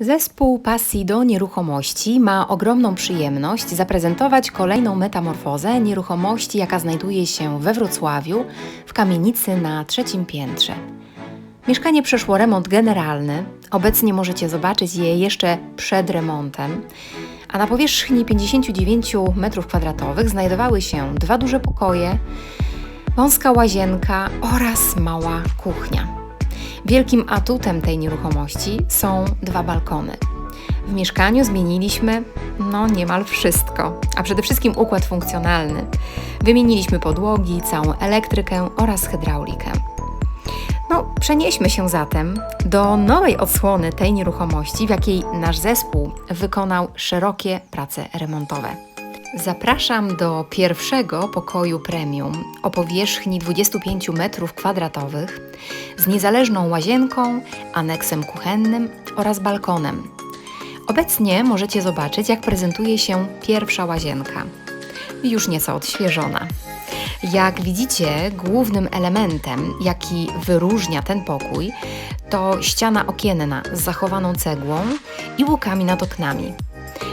Zespół Pasji do Nieruchomości ma ogromną przyjemność zaprezentować kolejną metamorfozę nieruchomości, jaka znajduje się we Wrocławiu w kamienicy na trzecim piętrze. Mieszkanie przeszło remont generalny. Obecnie możecie zobaczyć je jeszcze przed remontem. A na powierzchni 59 m2 znajdowały się dwa duże pokoje, wąska łazienka oraz mała kuchnia. Wielkim atutem tej nieruchomości są dwa balkony. W mieszkaniu zmieniliśmy no niemal wszystko, a przede wszystkim układ funkcjonalny. Wymieniliśmy podłogi, całą elektrykę oraz hydraulikę. No, przenieśmy się zatem do nowej odsłony tej nieruchomości, w jakiej nasz zespół wykonał szerokie prace remontowe. Zapraszam do pierwszego pokoju premium o powierzchni 25 m2 z niezależną łazienką, aneksem kuchennym oraz balkonem. Obecnie możecie zobaczyć, jak prezentuje się pierwsza łazienka. Już nieco odświeżona. Jak widzicie, głównym elementem, jaki wyróżnia ten pokój, to ściana okienna z zachowaną cegłą i łukami nad oknami.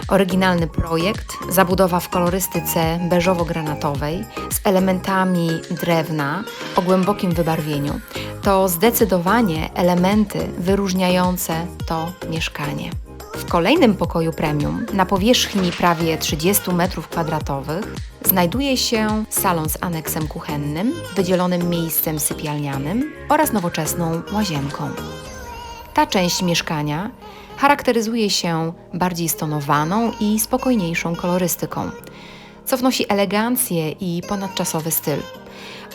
Oryginalny projekt, zabudowa w kolorystyce beżowo-granatowej z elementami drewna o głębokim wybarwieniu. To zdecydowanie elementy wyróżniające to mieszkanie. W kolejnym pokoju premium, na powierzchni prawie 30 m2, znajduje się salon z aneksem kuchennym, wydzielonym miejscem sypialnianym oraz nowoczesną łazienką. Ta część mieszkania charakteryzuje się bardziej stonowaną i spokojniejszą kolorystyką, co wnosi elegancję i ponadczasowy styl.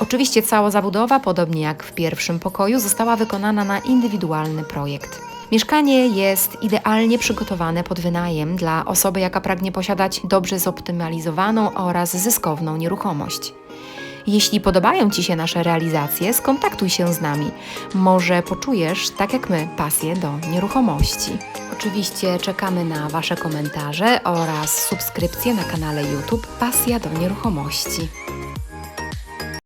Oczywiście cała zabudowa, podobnie jak w pierwszym pokoju, została wykonana na indywidualny projekt. Mieszkanie jest idealnie przygotowane pod wynajem dla osoby, jaka pragnie posiadać dobrze zoptymalizowaną oraz zyskowną nieruchomość. Jeśli podobają Ci się nasze realizacje, skontaktuj się z nami. Może poczujesz, tak jak my, pasję do nieruchomości. Oczywiście czekamy na Wasze komentarze oraz subskrypcje na kanale YouTube Pasja do Nieruchomości.